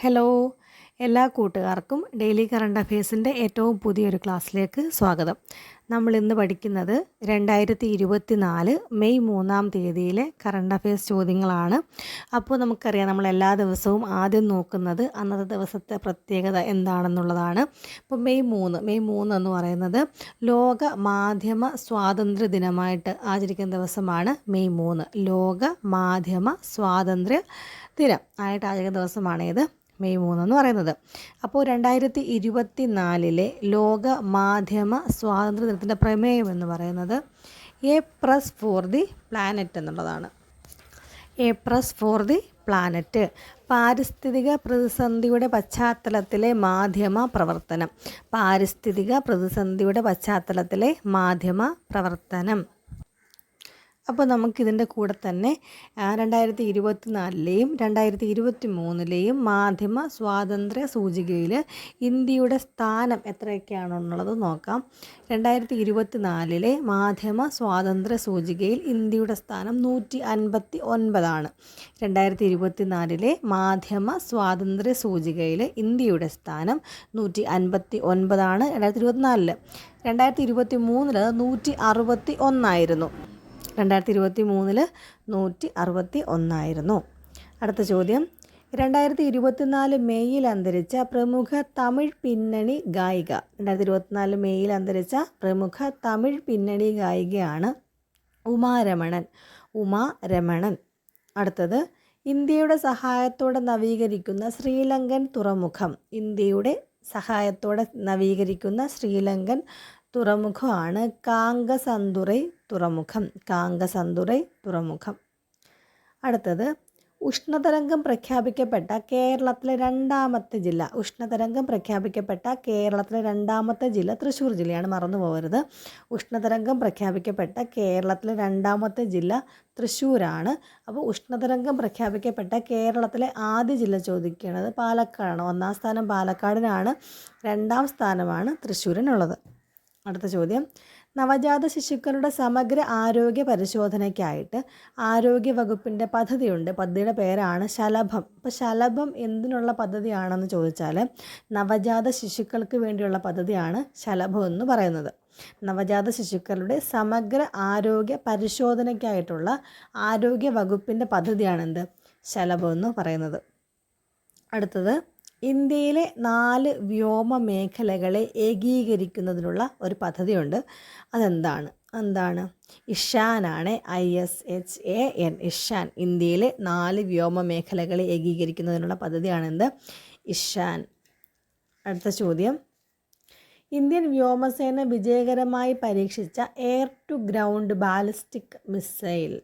Hello എല്ലാ കൂട്ടുകാർക്കും daily current അഫയേഴ്സിന്റെ ഏറ്റവും പുതിയൊരു ക്ലാസ്സിലേക്ക് സ്വാഗതം. നമ്മൾ ഇന്ന് പഠിക്കുന്നത് രണ്ടായിരത്തി ഇരുപത്തി നാല് മെയ് മൂന്നാം തീയതിയിലെ കറണ്ട് അഫയേഴ്സ് ചോദ്യങ്ങളാണ്. അപ്പോൾ നമുക്കറിയാം നമ്മൾ എല്ലാ ദിവസവും ആദ്യം നോക്കുന്നത് അന്നത്തെ ദിവസത്തെ പ്രത്യേകത എന്താണെന്നുള്ളതാണ്. അപ്പോൾ മെയ് മൂന്ന് മെയ് മൂന്ന് എന്ന് പറയുന്നത് ലോക മാധ്യമ സ്വാതന്ത്ര്യ ദിനമായിട്ട് ആചരിക്കുന്ന ദിവസമാണ് മെയ് മൂന്ന്. ലോക മാധ്യമ സ്വാതന്ത്ര്യ ദിനം ആയിട്ട് ആചരിക്കുന്ന ദിവസമാണേത്. മെയ് മൂന്നെന്ന് പറയുന്നത്. അപ്പോൾ രണ്ടായിരത്തി ഇരുപത്തി നാലിലെ ലോക മാധ്യമ സ്വാതന്ത്ര്യ ദിനത്തിന്റെ പ്രമേയം എന്ന് പറയുന്നത് a press for the planet എന്നുള്ളതാണ്. A press for the planet പാരിസ്ഥിതിക പ്രതിസന്ധിയുടെ പശ്ചാത്തലത്തിലെ മാധ്യമ പ്രവർത്തനം. പാരിസ്ഥിതിക പ്രതിസന്ധിയുടെ പശ്ചാത്തലത്തിലെ മാധ്യമ പ്രവർത്തനം. അപ്പോൾ നമുക്കിതിന്റെ കൂടെ തന്നെ രണ്ടായിരത്തി ഇരുപത്തി നാലിലെയും രണ്ടായിരത്തി ഇരുപത്തി മൂന്നിലെയും മാധ്യമ സ്വാതന്ത്ര്യ സൂചികയിൽ ഇന്ത്യയുടെ സ്ഥാനം എത്രയൊക്കെയാണെന്നുള്ളത് നോക്കാം. രണ്ടായിരത്തി ഇരുപത്തി നാലിലെ മാധ്യമ സ്വാതന്ത്ര്യ സൂചികയിൽ ഇന്ത്യയുടെ സ്ഥാനം നൂറ്റി അൻപത്തി ഒൻപതാണ് രണ്ടായിരത്തി ഇരുപത്തി നാലിലെ മാധ്യമ സ്വാതന്ത്ര്യ സൂചികയിൽ ഇന്ത്യയുടെ സ്ഥാനം നൂറ്റി അൻപത്തി ഒൻപതാണ് രണ്ടായിരത്തി ഇരുപത്തിനാലിൽ രണ്ടായിരത്തി ഇരുപത്തി മൂന്നിൽ നൂറ്റി അറുപത്തി ഒന്നായിരുന്നു രണ്ടായിരത്തി ഇരുപത്തി മൂന്നിൽ നൂറ്റി അറുപത്തി ഒന്നായിരുന്നു അടുത്ത ചോദ്യം. രണ്ടായിരത്തി ഇരുപത്തിനാല് മെയ്യിൽ അന്തരിച്ച പ്രമുഖ തമിഴ് പിന്നണി ഗായിക. രണ്ടായിരത്തി ഇരുപത്തിനാല് മെയ്യിൽ അന്തരിച്ച പ്രമുഖ തമിഴ് പിന്നണി ഗായികയാണ് ഉമാരമണൻ. ഉമാ രമണൻ അടുത്തത്. ഇന്ത്യയുടെ സഹായത്തോടെ നവീകരിക്കുന്ന ശ്രീലങ്കൻ തുറമുഖം. ഇന്ത്യയുടെ സഹായത്തോടെ നവീകരിക്കുന്ന ശ്രീലങ്കൻ തുറമുഖമാണ്. കാങ്കസന്തുറൈ തുറമുഖം. കാങ്കസന്തുറൈ തുറമുഖം. അടുത്തത് ഉഷ്ണതരംഗം പ്രഖ്യാപിക്കപ്പെട്ട കേരളത്തിലെ രണ്ടാമത്തെ ജില്ല. ഉഷ്ണതരംഗം പ്രഖ്യാപിക്കപ്പെട്ട കേരളത്തിലെ രണ്ടാമത്തെ ജില്ല തൃശ്ശൂർ ജില്ലയാണ്. മറന്നു പോകരുത്. ഉഷ്ണതരംഗം പ്രഖ്യാപിക്കപ്പെട്ട കേരളത്തിലെ രണ്ടാമത്തെ ജില്ല തൃശ്ശൂരാണ്. അപ്പോൾ ഉഷ്ണതരംഗം പ്രഖ്യാപിക്കപ്പെട്ട കേരളത്തിലെ ആദ്യ ജില്ല ചോദിക്കുന്നത് പാലക്കാടാണ്. ഒന്നാം സ്ഥാനം പാലക്കാടിനാണ്. രണ്ടാം സ്ഥാനമാണ് തൃശ്ശൂരിനുള്ളത്. അടുത്ത ചോദ്യം. നവജാത ശിശുക്കളുടെ സമഗ്ര ആരോഗ്യ പരിശോധനയ്ക്കായിട്ട് ആരോഗ്യ വകുപ്പിന്റെ പദ്ധതിയുണ്ട്. പദ്ധതിയുടെ പേരാണ് ശലഭം. അപ്പോൾ ശലഭം എന്തിനുള്ള പദ്ധതിയാണെന്ന് ചോദിച്ചാൽ നവജാത ശിശുക്കൾക്ക് വേണ്ടിയുള്ള പദ്ധതിയാണ് ശലഭം എന്ന് പറയുന്നത്. നവജാത ശിശുക്കളുടെ സമഗ്ര ആരോഗ്യ പരിശോധനയ്ക്കായിട്ടുള്ള ആരോഗ്യ വകുപ്പിന്റെ പദ്ധതിയാണെന്ത്? ശലഭം എന്ന് പറയുന്നത്. അടുത്തത്. ഇന്ത്യയിലെ നാല് വ്യോമ മേഖലകളെ ഏകീകരിക്കുന്നതിനുള്ള ഒരു പദ്ധതിയുണ്ട്. അതെന്താണ്? എന്താണ്? ഇഷാനാണ് I S H A N. Ishan ഇന്ത്യയിലെ നാല് വ്യോമ മേഖലകളെ ഏകീകരിക്കുന്നതിനുള്ള പദ്ധതിയാണെന്ത്? ഇഷാൻ. അടുത്ത ചോദ്യം. ഇന്ത്യൻ വ്യോമസേന വിജയകരമായി പരീക്ഷിച്ച air to ground ballistic missile.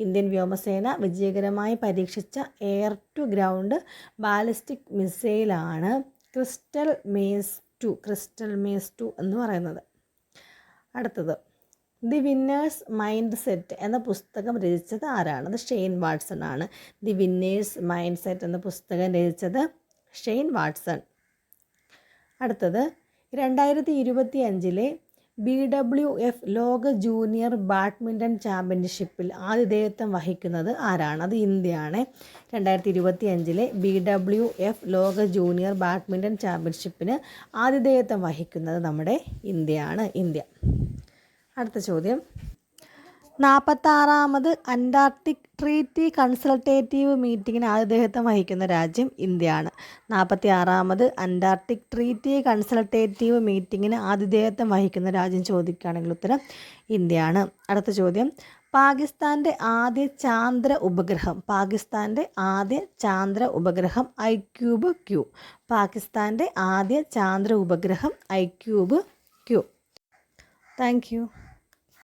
Indian വ്യോമസേന വിജയകരമായി പരീക്ഷിച്ച air to ground ballistic മിസൈലാണ് Crystal Maze two Crystal Maze two എന്ന് പറയുന്നത്. അടുത്തത് ദി വിന്നേഴ്സ് മൈൻഡ് സെറ്റ് എന്ന പുസ്തകം രചിച്ചത് ആരാണ്? അത് ഷെയ്ൻ വാട്സൺ ആണ്. ദി വിന്നേഴ്സ് മൈൻഡ് സെറ്റ് എന്ന പുസ്തകം രചിച്ചത് ഷെയ്ൻ വാട്സൺ. അടുത്തത് രണ്ടായിരത്തി ഇരുപത്തി അഞ്ചിലെ ബി ഡബ്ല്യു എഫ് ലോക ജൂനിയർ ബാഡ്മിന്റൺ ചാമ്പ്യൻഷിപ്പിൽ ആതിഥേയത്വം വഹിക്കുന്നത് ആരാണ്? അത് ഇന്ത്യയാണ്. രണ്ടായിരത്തി ഇരുപത്തി അഞ്ചിലെ ബി ഡബ്ല്യു എഫ് ലോക ജൂനിയർ ബാഡ്മിന്റൺ ചാമ്പ്യൻഷിപ്പിന് ആതിഥേയത്വം വഹിക്കുന്നത് നമ്മുടെ ഇന്ത്യയാണ്. ഇന്ത്യ. അടുത്ത ചോദ്യം. നാൽപ്പത്താറാമത് അന്റാർട്ടിക് ട്രീറ്റി കൺസൾട്ടേറ്റീവ് മീറ്റിങ്ങിന് ആതിഥേയത്വം വഹിക്കുന്ന രാജ്യം ഇന്ത്യയാണ്. നാൽപ്പത്തി ആറാമത് അന്റാർട്ടിക് ട്രീറ്റി കൺസൾട്ടേറ്റീവ് മീറ്റിങ്ങിന് ആതിഥേയത്വം വഹിക്കുന്ന രാജ്യം ചോദിക്കുകയാണെങ്കിൽ ഉത്തരം ഇന്ത്യയാണ്. അടുത്ത ചോദ്യം. പാകിസ്ഥാന്റെ ആദ്യ ചാന്ദ്ര ഉപഗ്രഹം. പാകിസ്ഥാന്റെ ആദ്യ ചാന്ദ്ര ഉപഗ്രഹം ഐ ക്യൂബ് ക്യൂ. പാകിസ്ഥാന്റെ ആദ്യ ചാന്ദ്ര ഉപഗ്രഹം ഐ ക്യൂബ് ക്യൂ. താങ്ക്